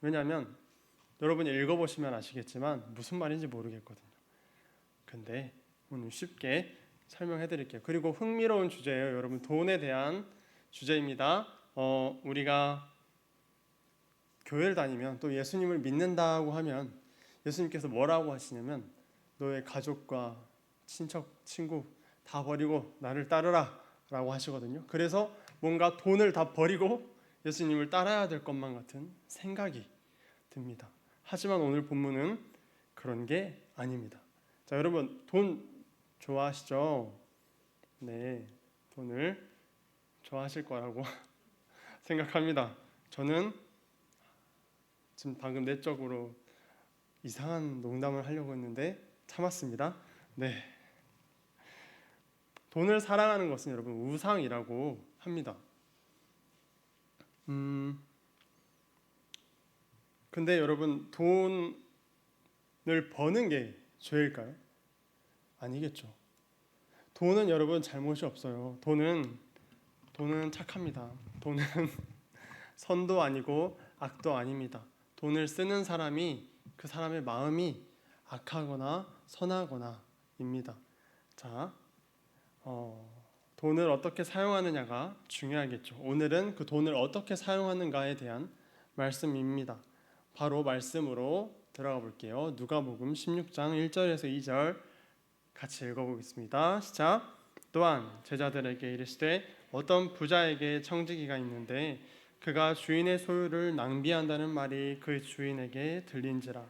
왜냐하면 여러분이 읽어보시면 아시겠지만 무슨 말인지 모르겠거든요. 근데 오늘 쉽게 설명해 드릴게요. 그리고 흥미로운 주제예요. 여러분 돈에 대한 주제입니다. 어, 우리가 교회를 다니면 또 예수님을 믿는다고 하면 예수님께서 뭐라고 하시냐면 너의 가족과 친척, 친구 다 버리고 나를 따르라라고 하시거든요. 그래서 뭔가 돈을 다 버리고 예수님을 따라야 될 것만 같은 생각이 듭니다. 하지만 오늘 본문은 그런 게 아닙니다. 자, 여러분 돈 좋아하시죠? 네, 돈을 좋아하실 거라고 생각합니다. 저는 지금 방금 내적으로 이상한 농담을 하려고 했는데 참았습니다. 네. 돈을 사랑하는 것은 여러분 우상이라고 합니다. 음. 근데 여러분 돈을 버는 게 죄일까요? 아니겠죠. 돈은 여러분 잘못이 없어요. 돈은 돈은 착합니다. 돈은 선도 아니고 악도 아닙니다. 돈을 쓰는 사람이 그 사람의 마음이 악하거나 선하거나입니다. 자, 어, 돈을 어떻게 사용하느냐가 중요하겠죠. 오늘은 그 돈을 어떻게 사용하는가에 대한 말씀입니다. 바로 말씀으로 들어가 볼게요. 누가복음 16장 1절에서 2절 같이 읽어보겠습니다. 시작. 또한 제자들에게 이르시되 어떤 부자에게 청지기가 있는데 그가 주인의 소유를 낭비한다는 말이 그 주인에게 들린지라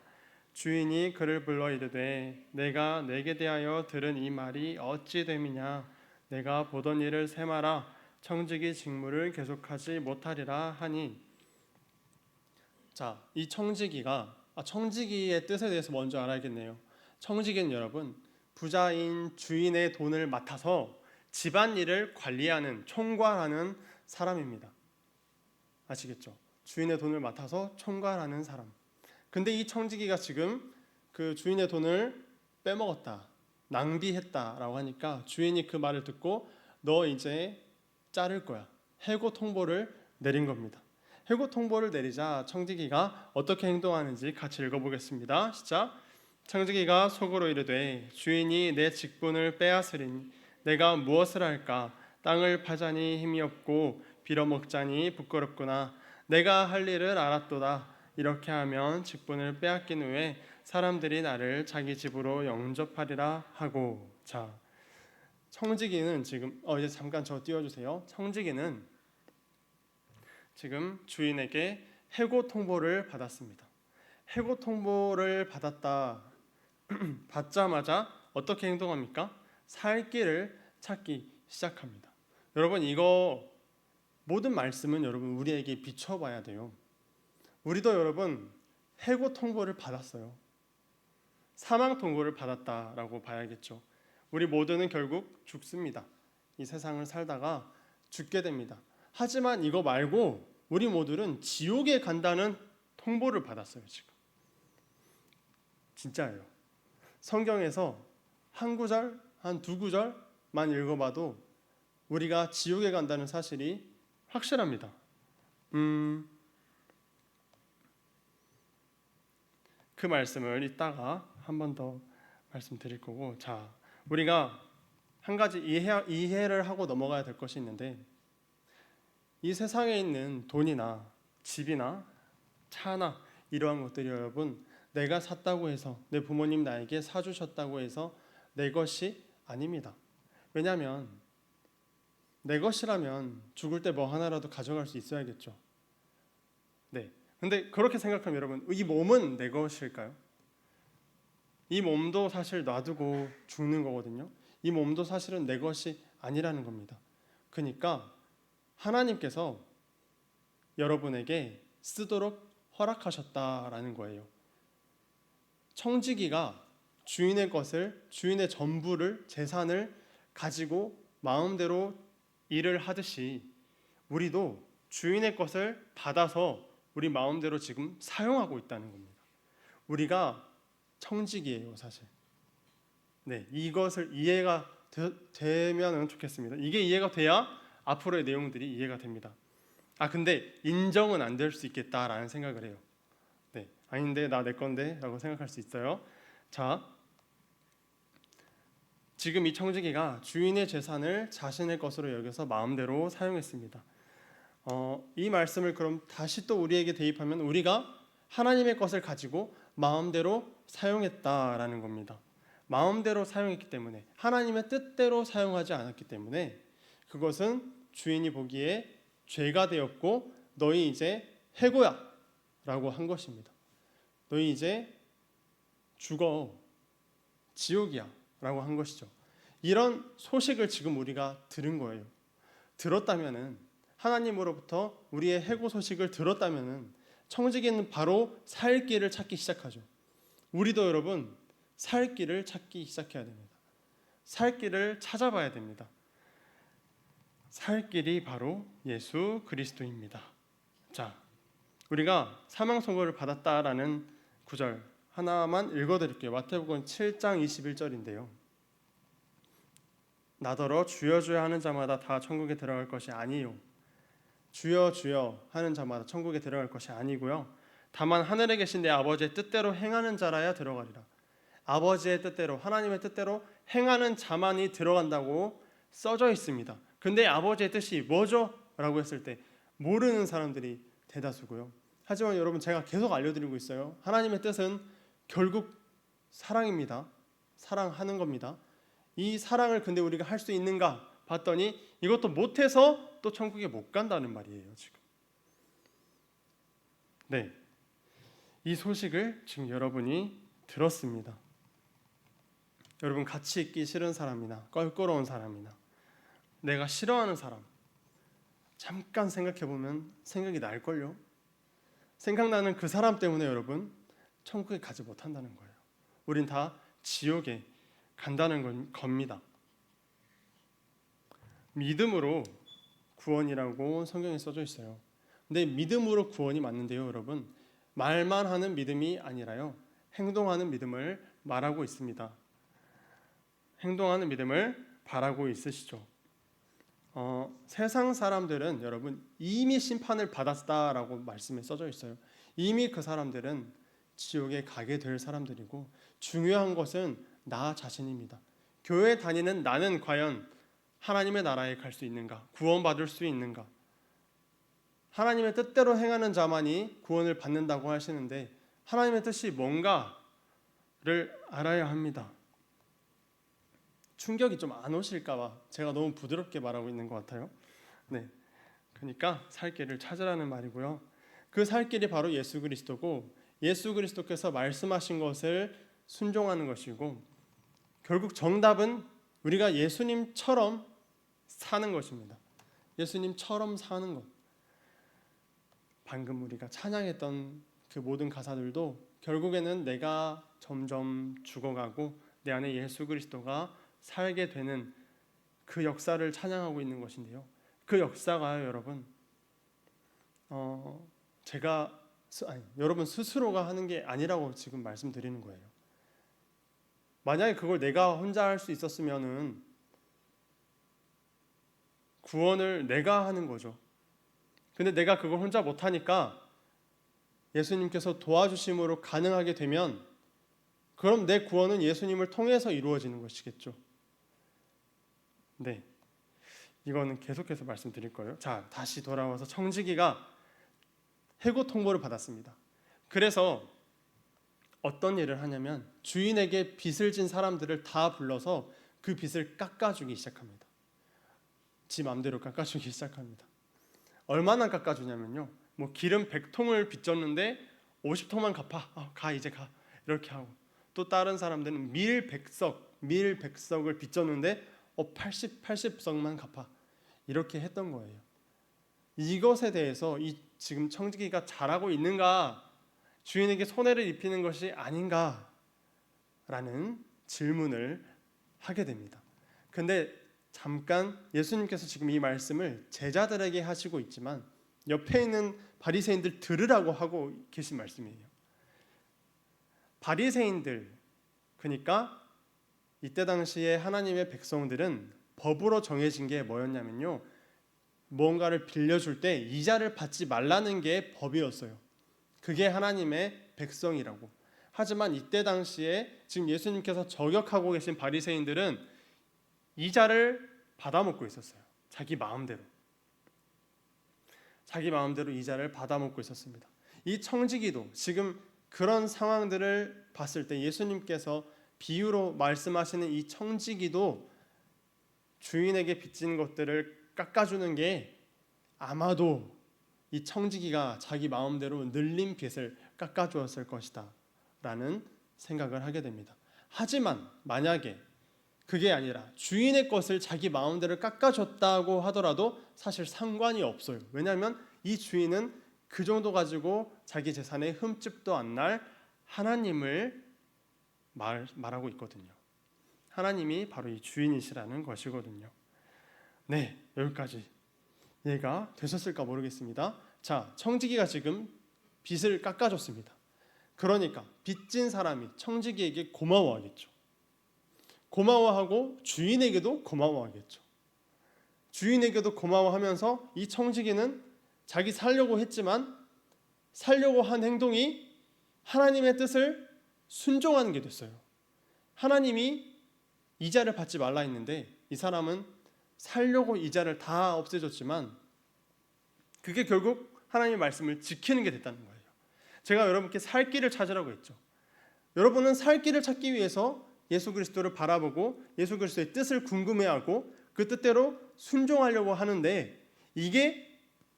주인이 그를 불러 이르되 내가 내게 대하여 들은 이 말이 어찌 됨이냐 내가 보던 일을 세마라 청지기 직무를 계속하지 못하리라 하니 자, 이 청지기가 아, 청지기의 뜻에 대해서 먼저 알아야겠네요. 청지기는 여러분 부자인 주인의 돈을 맡아서 집안일을 관리하는 총괄하는 사람입니다. 아시겠죠? 주인의 돈을 맡아서 총괄하는 사람. 근데 이 청지기가 지금 그 주인의 돈을 빼먹었다, 낭비했다라고 하니까 주인이 그 말을 듣고 너 이제 자를 거야. 해고 통보를 내린 겁니다. 해고 통보를 내리자 청지기가 어떻게 행동하는지 같이 읽어보겠습니다. 시작. 청지기가 속으로 이르되 주인이 내 직분을 빼앗으리니 내가 무엇을 할까? 땅을 파자니 힘이 없고 빌어먹자니 부끄럽구나. 내가 할 일을 알았도다. 이렇게 하면 직분을 빼앗긴 후에 사람들이 나를 자기 집으로 영접하리라 하고 자 청지기는 지금 어 이제 잠깐 저 띄워주세요. 청지기는 지금 주인에게 해고 통보를 받았습니다. 해고 통보를 받았다 받자마자 어떻게 행동합니까? 살 길을 찾기 시작합니다. 여러분 이거 모든 말씀은 여러분 우리에게 비춰봐야 돼요. 우리도 여러분 해고 통보를 받았어요. 사망 통보를 받았다라고 봐야겠죠. 우리 모두는 결국 죽습니다. 이 세상을 살다가 죽게 됩니다. 하지만 이거 말고 우리 모두는 지옥에 간다는 통보를 받았어요, 지금. 진짜예요. 성경에서 한 구절, 한 두 구절만 읽어봐도 우리가 지옥에 간다는 사실이 확실합니다. 음, 그 말씀을 이따가 한 번 더 말씀드릴 거고, 자, 우리가 한 가지 이해, 이해를 하고 넘어가야 될 것이 있는데, 이 세상에 있는 돈이나 집이나 차나 이러한 것들이 여러분 내가 샀다고 해서 내 부모님 나에게 사주셨다고 해서 내 것이 아닙니다. 왜냐하면 내 것이라면 죽을 때 뭐 하나라도 가져갈 수 있어야겠죠. 네. 근데 그렇게 생각하면 여러분 이 몸은 내 것일까요? 이 몸도 사실 놔두고 죽는 거거든요. 이 몸도 사실은 내 것이 아니라는 겁니다. 그러니까 하나님께서 여러분에게 쓰도록 허락하셨다라는 거예요. 청지기가 주인의 것을 주인의 전부를 재산을 가지고 마음대로 일을 하듯이 우리도 주인의 것을 받아서 우리 마음대로 지금 사용하고 있다는 겁니다. 우리가 청지기예요, 사실. 네, 이것을 이해가 되, 면 좋겠습니다. 이게 이해가 돼야 앞으로의 내용들이 이해가 됩니다. 아 근데 인정은 안 될 수 있겠다라는 생각을 해요. 아닌데 나 내 건데라고 생각할 수 있어요. 자, 지금 이 청지기가 주인의 재산을 자신의 것으로 여겨서 마음대로 사용했습니다. 어, 이 말씀을 그럼 다시 또 우리에게 대입하면 우리가 하나님의 것을 가지고 마음대로 사용했다라는 겁니다. 마음대로 사용했기 때문에 하나님의 뜻대로 사용하지 않았기 때문에 그것은 주인이 보기에 죄가 되었고 너희 이제 해고야라고 한 것입니다. 너희 이제 죽어 지옥이야라고 한 것이죠. 이런 소식을 지금 우리가 들은 거예요. 들었다면은 하나님으로부터 우리의 해고 소식을 들었다면은 청지기는 바로 살 길을 찾기 시작하죠. 우리도 여러분 살 길을 찾기 시작해야 됩니다. 살 길을 찾아봐야 됩니다. 살 길이 바로 예수 그리스도입니다. 자, 우리가 사망 선고를 받았다라는 구절 하나만 읽어드릴게요. 마태복음 7장 21절인데요. 나더러 주여 주여 하는 자마다 다 천국에 들어갈 것이 아니요. 주여 주여 하는 자마다 천국에 들어갈 것이 아니고요. 다만 하늘에 계신 내 아버지의 뜻대로 행하는 자라야 들어가리라. 아버지의 뜻대로 하나님의 뜻대로 행하는 자만이 들어간다고 써져 있습니다. 근데 아버지의 뜻이 뭐죠? 라고 했을 때 모르는 사람들이 대다수고요. 하지만 여러분 제가 계속 알려드리고 있어요. 하나님의 뜻은 결국 사랑입니다. 사랑하는 겁니다. 이 사랑을 근데 우리가 할 수 있는가 봤더니 이것도 못해서 또 천국에 못 간다는 말이에요. 지금. 네, 이 소식을 지금 여러분이 들었습니다. 여러분 같이 있기 싫은 사람이나 껄끄러운 사람이나 내가 싫어하는 사람 잠깐 생각해 보면 생각이 날 걸요. 생각나는 그 사람 때문에 여러분 천국에 가지 못한다는 거예요. 우린 다 지옥에 간다는 건, 겁니다. 믿음으로 구원이라고 성경에 써져 있어요. 근데 믿음으로 구원이 맞는데요, 여러분. 말만 하는 믿음이 아니라요. 행동하는 믿음을 말하고 있습니다. 행동하는 믿음을 바라고 있으시죠. 어, 세상 사람들은 여러분 이미 심판을 받았다라고 말씀에 써져 있어요. 이미 그 사람들은 지옥에 가게 될 사람들이고 중요한 것은 나 자신입니다. 교회 다니는 나는 과연 하나님의 나라에 갈 수 있는가? 구원받을 수 있는가? 하나님의 뜻대로 행하는 자만이 구원을 받는다고 하시는데 하나님의 뜻이 뭔가를 알아야 합니다. 충격이 좀 안 오실까봐 제가 너무 부드럽게 말하고 있는 것 같아요. 네, 그러니까 살 길을 찾으라는 말이고요. 그 살 길이 바로 예수 그리스도고 예수 그리스도께서 말씀하신 것을 순종하는 것이고 결국 정답은 우리가 예수님처럼 사는 것입니다. 예수님처럼 사는 것. 방금 우리가 찬양했던 그 모든 가사들도 결국에는 내가 점점 죽어가고 내 안에 예수 그리스도가 살게 되는 그 역사를 찬양하고 있는 것인데요. 그 역사가 여러분, 어, 제가 아니, 여러분 스스로가 하는 게 아니라고 지금 말씀드리는 거예요. 만약에 그걸 내가 혼자 할 수 있었으면은 구원을 내가 하는 거죠. 근데 내가 그걸 혼자 못 하니까 예수님께서 도와주심으로 가능하게 되면 그럼 내 구원은 예수님을 통해서 이루어지는 것이겠죠. 네. 이거는 계속해서 말씀드릴 거예요. 자, 다시 돌아와서 청지기가 해고 통보를 받았습니다. 그래서 어떤 일을 하냐면 주인에게 빚을 진 사람들을 다 불러서 그 빚을 깎아주기 시작합니다. 지 맘대로 깎아주기 시작합니다. 얼마나 깎아주냐면요. 뭐 기름 100통을 빚졌는데 50통만 갚아. 아, 가 이제 가. 이렇게 하고 또 다른 사람들은 밀 100석, 밀 100석을 빚졌는데 어 80, 80석만 갚아. 이렇게 했던 거예요. 이것에 대해서 이 지금 청지기가 잘하고 있는가 주인에게 손해를 입히는 것이 아닌가 라는 질문을 하게 됩니다. 근데 잠깐 예수님께서 지금 이 말씀을 제자들에게 하시고 있지만 옆에 있는 바리새인들 들으라고 하고 계신 말씀이에요. 바리새인들 그러니까 이때 당시에 하나님의 백성들은 법으로 정해진 게 뭐였냐면요. 뭔가를 빌려줄 때 이자를 받지 말라는 게 법이었어요. 그게 하나님의 백성이라고. 하지만 이때 당시에 지금 예수님께서 저격하고 계신 바리새인들은 이자를 받아먹고 있었어요. 자기 마음대로. 자기 마음대로 이자를 받아먹고 있었습니다. 이 청지기도 지금 그런 상황들을 봤을 때 예수님께서 비유로 말씀하시는 이 청지기도 주인에게 빚진 것들을 깎아주는 게 아마도 이 청지기가 자기 마음대로 늘린 빚을 깎아주었을 것이다 라는 생각을 하게 됩니다. 하지만 만약에 그게 아니라 주인의 것을 자기 마음대로 깎아줬다고 하더라도 사실 상관이 없어요. 왜냐하면 이 주인은 그 정도 가지고 자기 재산에 흠집도 안 날 하나님을 말, 말하고 있거든요. 하나님이 바로 이 주인이시라는 것이거든요. 네, 여기까지 이해가 되셨을까 모르겠습니다. 자, 청지기가 지금 빚을 깎아줬습니다. 그러니까 빚진 사람이 청지기에게 고마워하겠죠. 고마워하고 주인에게도 고마워하겠죠. 주인에게도 고마워하면서 이 청지기는 자기 살려고 했지만 살려고 한 행동이 하나님의 뜻을 순종하는 게 됐어요. 하나님이 이자를 받지 말라 했는데 이 사람은 살려고 이자를 다 없애줬지만 그게 결국 하나님의 말씀을 지키는 게 됐다는 거예요. 제가 여러분께 살 길을 찾으라고 했죠. 여러분은 살 길을 찾기 위해서 예수 그리스도를 바라보고 예수 그리스도의 뜻을 궁금해하고 그 뜻대로 순종하려고 하는데 이게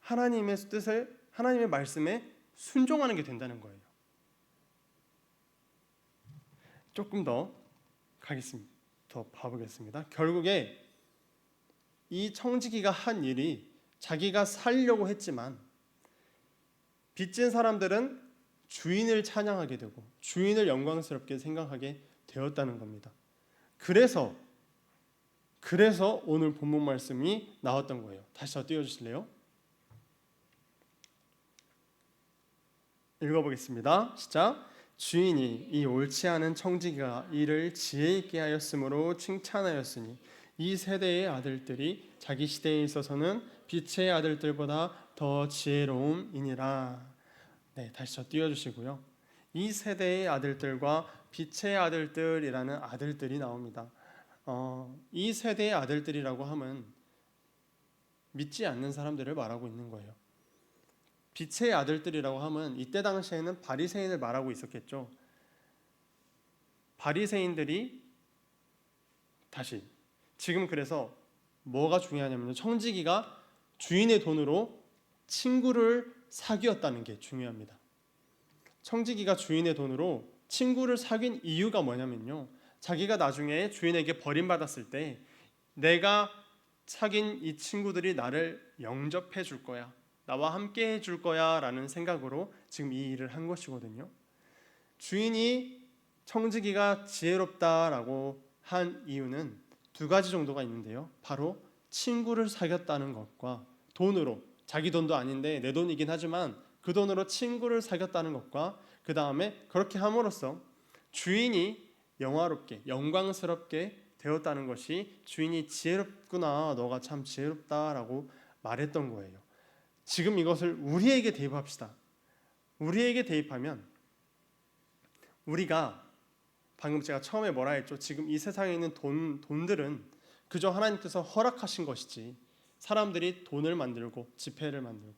하나님의 뜻을 하나님의 말씀에 순종하는 게 된다는 거예요. 조금 더 가겠습니다. 더 봐보겠습니다. 결국에 이 청지기가 한 일이 자기가 살려고 했지만 빚진 사람들은 주인을 찬양하게 되고 주인을 영광스럽게 생각하게 되었다는 겁니다. 그래서 그래서 오늘 본문 말씀이 나왔던 거예요. 다시 더 띄워 주실래요? 읽어 보겠습니다. 시작. 주인이 이 옳지 않은 청지기가 이를 지혜 있게 하였으므로 칭찬하였으니 이 세대의 아들들이 자기 시대에 있어서는 빛의 아들들보다 더 지혜로움이니라. 네, 다시 저 띄워 주시고요. 이 세대의 아들들과 빛의 아들들이라는 아들들이 나옵니다. 어, 이 세대의 아들들이라고 하면 믿지 않는 사람들을 말하고 있는 거예요. 빛의 아들들이라고 하면 이때 당시에는 바리새인을 말하고 있었겠죠. 바리새인들이 다시 지금 그래서 뭐가 중요하냐면 청지기가 주인의 돈으로 친구를 사귀었다는 게 중요합니다. 청지기가 주인의 돈으로 친구를 사귄 이유가 뭐냐면요. 자기가 나중에 주인에게 버림받았을 때 내가 사귄 이 친구들이 나를 영접해 줄 거야. 나와 함께 해줄 거야 라는 생각으로 지금 이 일을 한 것이거든요. 주인이 청지기가 지혜롭다라고 한 이유는 두 가지 정도가 있는데요. 바로 친구를 사귀었다는 것과 돈으로 자기 돈도 아닌데 내 돈이긴 하지만 그 돈으로 친구를 사귀었다는 것과 그 다음에 그렇게 함으로써 주인이 영화롭게 영광스럽게 되었다는 것이 주인이 지혜롭구나 너가 참 지혜롭다라고 말했던 거예요. 지금 이것을 우리에게 대입합시다. 우리에게 대입하면 우리가 방금 제가 처음에 뭐라 했죠? 지금 이 세상에 있는 돈 돈들은 그저 하나님께서 허락하신 것이지 사람들이 돈을 만들고 지폐를 만들고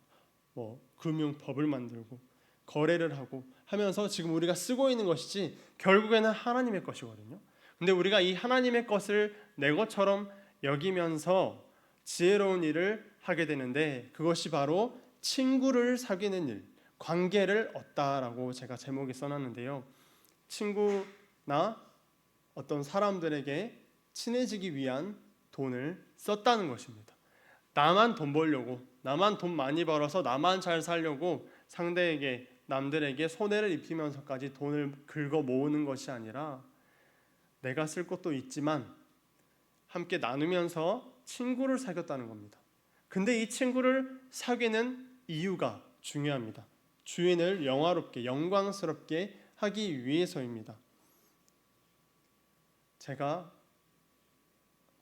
뭐 금융법을 만들고 거래를 하고 하면서 지금 우리가 쓰고 있는 것이지 결국에는 하나님의 것이거든요. 근데 우리가 이 하나님의 것을 내 것처럼 여기면서 지혜로운 일을 하게 되는데 그것이 바로 친구를 사귀는 일, 관계를 얻다라고 제가 제목에 써놨는데요. 친구나 어떤 사람들에게 친해지기 위한 돈을 썼다는 것입니다. 나만 돈 벌려고, 나만 돈 많이 벌어서 나만 잘 살려고 상대에게 남들에게 손해를 입히면서까지 돈을 긁어 모으는 것이 아니라 내가 쓸 것도 있지만 함께 나누면서 친구를 사귀었다는 겁니다. 근데 이 친구를 사귀는 이유가 중요합니다. 주인을 영화롭게 영광스럽게 하기 위해서입니다. 제가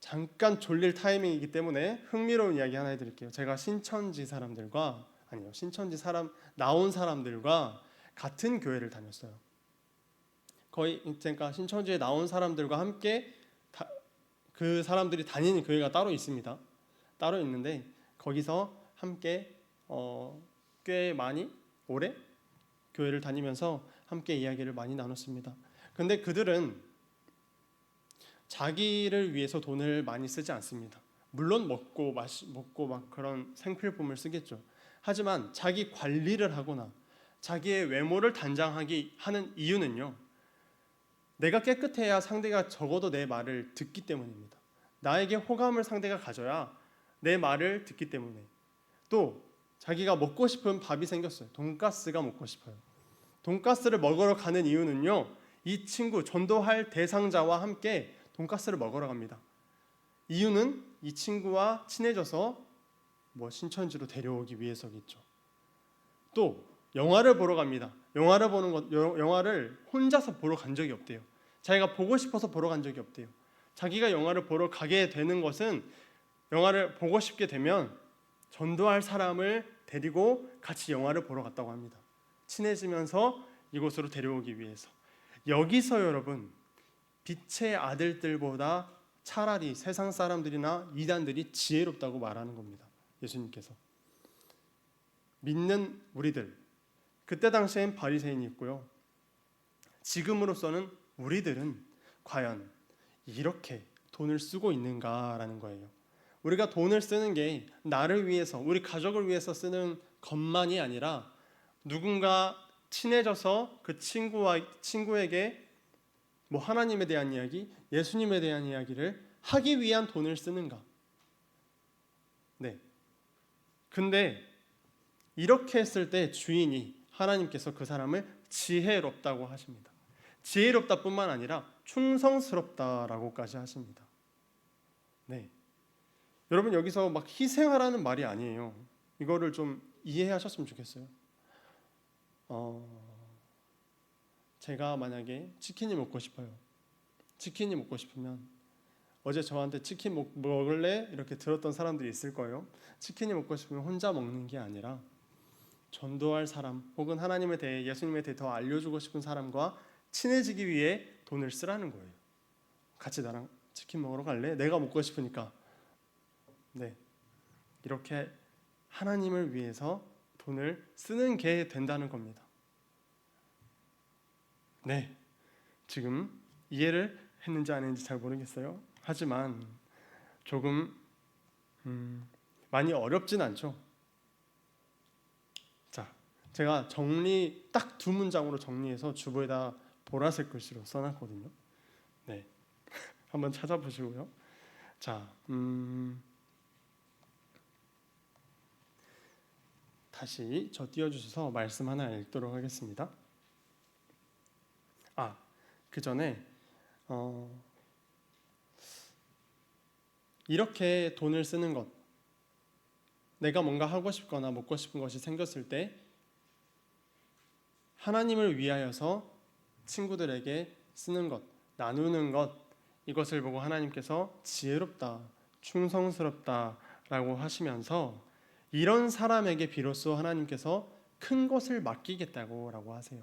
잠깐 졸릴 타이밍이기 때문에 흥미로운 이야기 하나 해드릴게요. 제가 신천지 사람들과 아니요 신천지 사람 나온 사람들과 같은 교회를 다녔어요. 거의 그러니까 신천지에 나온 사람들과 함께 다, 그 사람들이 다니는 교회가 따로 있습니다. 따로 있는데 거기서 함께 어, 꽤 많이 오래 교회를 다니면서 함께 이야기를 많이 나눴습니다. 근데 그들은 자기를 위해서 돈을 많이 쓰지 않습니다. 물론 먹고 마시 먹고 막 그런 생필품을 쓰겠죠. 하지만 자기 관리를 하거나 자기의 외모를 단장하기 하는 이유는요. 내가 깨끗해야 상대가 적어도 내 말을 듣기 때문입니다. 나에게 호감을 상대가 가져야 내 말을 듣기 때문에 또 자기가 먹고 싶은 밥이 생겼어요. 돈가스가 먹고 싶어요. 돈가스를 먹으러 가는 이유는요. 이 친구 전도할 대상자와 함께 돈가스를 먹으러 갑니다. 이유는 이 친구와 친해져서 뭐 신천지로 데려오기 위해서겠죠. 또 영화를 보러 갑니다. 영화를 보는 것 여- 영화를 혼자서 보러 간 적이 없대요. 자기가 보고 싶어서 보러 간 적이 없대요. 자기가 영화를 보러 가게 되는 것은 영화를 보고 싶게 되면 전도할 사람을 데리고 같이 영화를 보러 갔다고 합니다. 친해지면서 이곳으로 데려오기 위해서. 여기서 여러분 빛의 아들들보다 차라리 세상 사람들이나 이단들이 지혜롭다고 말하는 겁니다. 예수님께서 믿는 우리들 그때 당시엔 바리새인이 있고요. 지금으로서는 우리들은 과연 이렇게 돈을 쓰고 있는가라는 거예요. 우리가 돈을 쓰는 게 나를 위해서, 우리 가족을 위해서 쓰는 것만이 아니라 누군가 친해져서 그 친구와 친구에게 뭐 하나님에 대한 이야기, 예수님에 대한 이야기를 하기 위한 돈을 쓰는가? 네. 근데 이렇게 했을 때 주인이 하나님께서 그 사람을 지혜롭다고 하십니다. 지혜롭다뿐만 아니라 충성스럽다라고까지 하십니다. 네. 여러분 여기서 막 희생하라는 말이 아니에요. 이거를 좀 이해하셨으면 좋겠어요. 어, 제가 만약에 치킨이 먹고 싶어요. 치킨이 먹고 싶으면 어제 저한테 치킨 먹, 먹을래 이렇게 들었던 사람들이 있을 거예요. 치킨이 먹고 싶으면 혼자 먹는 게 아니라 전도할 사람 혹은 하나님에 대해 예수님에 대해 더 알려주고 싶은 사람과 친해지기 위해 돈을 쓰라는 거예요. 같이 나랑 치킨 먹으러 갈래? 내가 먹고 싶으니까. 네. 이렇게 하나님을 위해서 돈을 쓰는 게 된다는 겁니다. 네. 지금 이해를 했는지 안 했는지 잘 모르겠어요. 하지만 조금 음, 많이 어렵진 않죠. 자, 제가 정리 딱 두 문장으로 정리해서 주부에다 보라색 글씨로 써놨거든요. 네, 한번 찾아보시고요. 자, 음, 다시 저 띄워주셔서 말씀 하나 읽도록 하겠습니다. 아, 그 전에 어, 이렇게 돈을 쓰는 것, 내가 뭔가 하고 싶거나 먹고 싶은 것이 생겼을 때 하나님을 위하여서 친구들에게 쓰는 것, 나누는 것, 이것을 보고 하나님께서 지혜롭다, 충성스럽다라고 하시면서 이런 사람에게 비로소 하나님께서 큰 것을 맡기겠다고라고 하세요.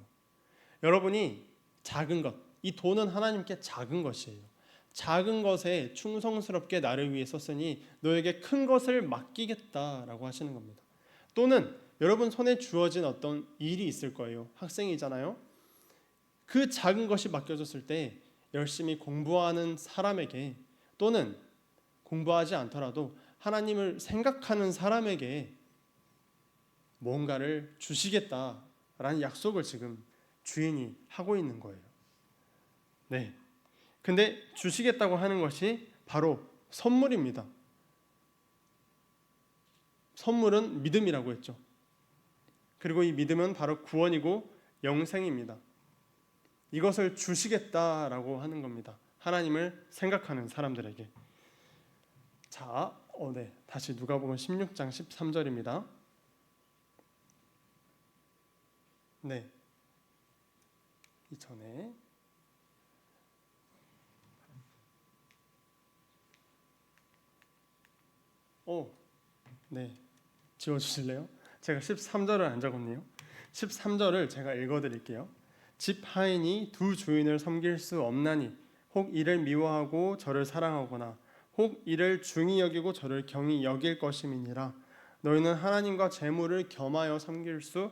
여러분이 작은 것, 이 돈은 하나님께 작은 것이에요. 작은 것에 충성스럽게 나를 위해 썼으니 너에게 큰 것을 맡기겠다라고 하시는 겁니다. 또는 여러분 손에 주어진 어떤 일이 있을 거예요. 학생이잖아요. 그 작은 것이 맡겨졌을 때 열심히 공부하는 사람에게 또는 공부하지 않더라도 하나님을 생각하는 사람에게 뭔가를 주시겠다라는 약속을 지금 주인이 하고 있는 거예요. 네. 근데 주시겠다고 하는 것이 바로 선물입니다. 선물은 믿음이라고 했죠. 그리고 이 믿음은 바로 구원이고 영생입니다. 이것을 주시겠다라고 하는 겁니다. 하나님을 생각하는 사람들에게. 자, 어, 네. 다시 누가복음 16장 13절입니다. 네. 이전에 오, 네. 지워 주실래요? 제가 13절을 안 적었네요. 13절을 제가 읽어 드릴게요. 집 하인이 두 주인을 섬길 수 없나니 혹 이를 미워하고 저를 사랑하거나 혹 이를 중히 여기고 저를 경히 여길 것임이니라 너희는 하나님과 재물을 겸하여 섬길 수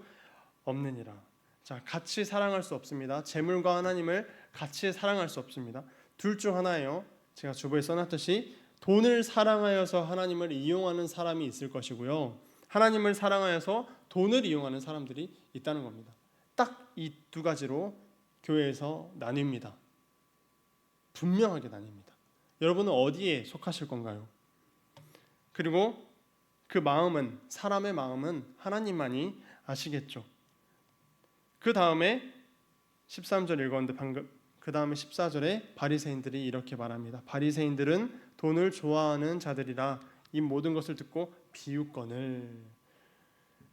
없느니라. 자, 같이 사랑할 수 없습니다. 재물과 하나님을 같이 사랑할 수 없습니다. 둘 중 하나예요. 제가 주보에 써놨듯이 돈을 사랑하여서 하나님을 이용하는 사람이 있을 것이고요. 하나님을 사랑하여서 돈을 이용하는 사람들이 있다는 겁니다. 딱 이 두 가지로 교회에서 나뉩니다. 분명하게 나뉩니다. 여러분은 어디에 속하실 건가요? 그리고 그 마음은 사람의 마음은 하나님만이 아시겠죠. 그 다음에 13절 읽었는데 방금 그 다음에 14절에 바리새인들이 이렇게 말합니다. 바리새인들은 돈을 좋아하는 자들이라 이 모든 것을 듣고 비웃거늘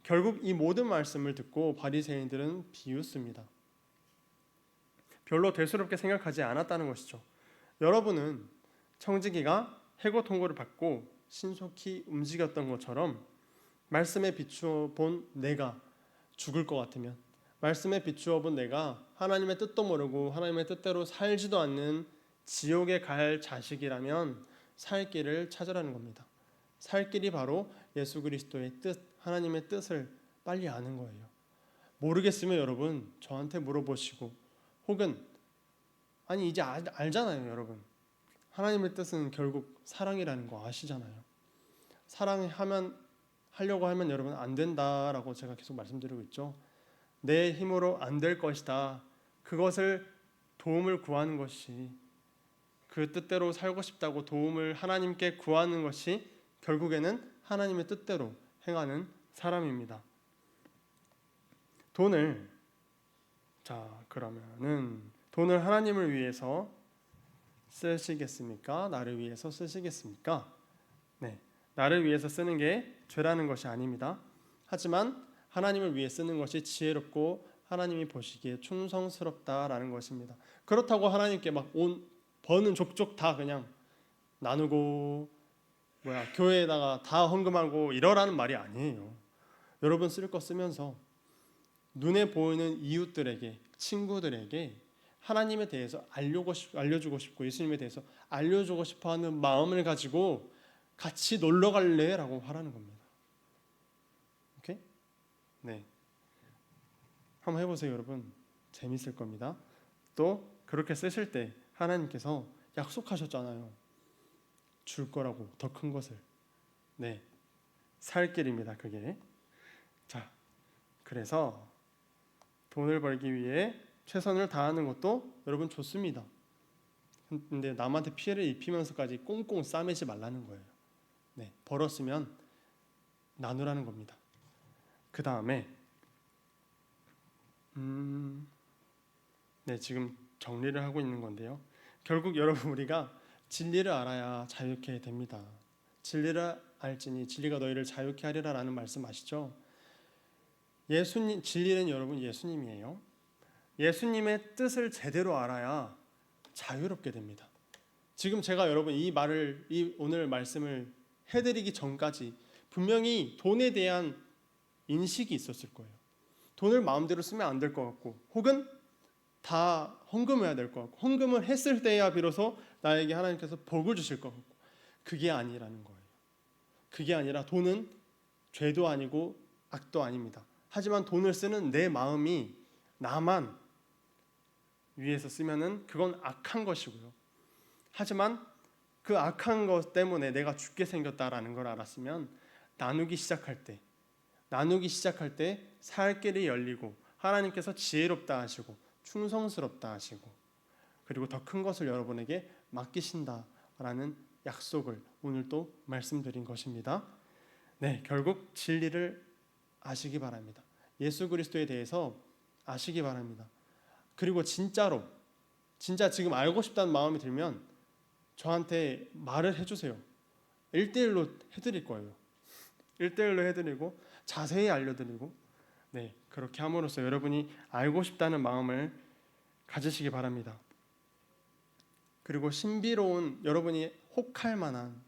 결국 이 모든 말씀을 듣고 바리새인들은 비웃습니다. 별로 대수롭게 생각하지 않았다는 것이죠. 여러분은 청지기가 해고 통고를 받고 신속히 움직였던 것처럼 말씀에 비추어 본 내가 죽을 것 같으면 말씀에 비추어 본 내가 하나님의 뜻도 모르고 하나님의 뜻대로 살지도 않는 지옥에 갈 자식이라면 살 길을 찾으라는 겁니다. 살 길이 바로 예수 그리스도의 뜻, 하나님의 뜻을 빨리 아는 거예요. 모르겠으면 여러분 저한테 물어보시고 혹은 아니 이제 알, 알잖아요, 여러분. 하나님의 뜻은 결국 사랑이라는 거 아시잖아요. 사랑하면 하려고 하면 여러분 안 된다라고 제가 계속 말씀드리고 있죠. 내 힘으로 안 될 것이다. 그것을 도움을 구하는 것이 그 뜻대로 살고 싶다고 도움을 하나님께 구하는 것이 결국에는 하나님의 뜻대로 행하는 사람입니다. 돈을 자 그러면은 돈을 하나님을 위해서 쓰시겠습니까? 나를 위해서 쓰시겠습니까? 네, 나를 위해서 쓰는 게 죄라는 것이 아닙니다. 하지만 하나님을 위해 쓰는 것이 지혜롭고 하나님이 보시기에 충성스럽다라는 것입니다. 그렇다고 하나님께 막 온 버는 족족 다 그냥 나누고 뭐야 교회에다가 다 헌금하고 이러라는 말이 아니에요. 여러분 쓸 거 쓰면서 눈에 보이는 이웃들에게 친구들에게 하나님에 대해서 알려고 싶, 알려주고 싶고 예수님에 대해서 알려주고 싶어하는 마음을 가지고 같이 놀러 갈래라고 하라는 겁니다. 오케이? 네. 한번 해보세요, 여러분. 재밌을 겁니다. 또 그렇게 쓰실 때 하나님께서 약속하셨잖아요. 줄 거라고 더 큰 것을. 네. 살 길입니다, 그게. 자, 그래서 돈을 벌기 위해 최선을 다하는 것도 여러분 좋습니다. 근데 남한테 피해를 입히면서까지 꽁꽁 싸매지 말라는 거예요. 네, 벌었으면 나누라는 겁니다. 그 다음에 음, 네 지금 정리를 하고 있는 건데요. 결국 여러분 우리가 진리를 알아야 자유케 됩니다. 진리를 알지니 진리가 너희를 자유케 하리라라는 말씀 아시죠? 예수님 진리는 여러분 예수님이에요. 예수님의 뜻을 제대로 알아야 자유롭게 됩니다. 지금 제가 여러분 이 말을 이 오늘 말씀을 해드리기 전까지 분명히 돈에 대한 인식이 있었을 거예요. 돈을 마음대로 쓰면 안 될 것 같고, 혹은 다 헌금해야 될 것 같고, 헌금을 했을 때야 비로소 나에게 하나님께서 복을 주실 것 같고, 그게 아니라는 거예요. 그게 아니라 돈은 죄도 아니고 악도 아닙니다. 하지만 돈을 쓰는 내 마음이 나만 위해서 쓰면은 그건 악한 것이고요. 하지만 그 악한 것 때문에 내가 죽게 생겼다라는 걸 알았으면 나누기 시작할 때 나누기 시작할 때 살 길이 열리고 하나님께서 지혜롭다 하시고 충성스럽다 하시고 그리고 더 큰 것을 여러분에게 맡기신다라는 약속을 오늘 또 말씀드린 것입니다. 네, 결국 진리를 아시기 바랍니다. 예수 그리스도에 대해서 아시기 바랍니다. 그리고 진짜로 진짜 지금 알고 싶다는 마음이 들면 저한테 말을 해주세요. 1대1로 해드릴 거예요. 1대1로 해드리고 자세히 알려드리고 네, 그렇게 함으로써 여러분이 알고 싶다는 마음을 가지시기 바랍니다. 그리고 신비로운 여러분이 혹할 만한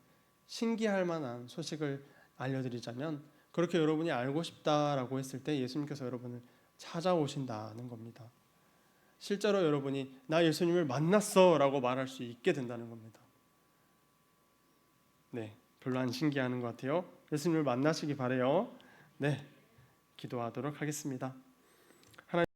신기할 만한 소식을 알려드리자면 그렇게 여러분이 알고 싶다라고 했을 때 예수님께서 여러분을 찾아오신다는 겁니다. 실제로 여러분이 나 예수님을 만났어라고 말할 수 있게 된다는 겁니다. 네, 별로 안 신기하는 것 같아요. 예수님을 만나시기 바래요. 네, 기도하도록 하겠습니다.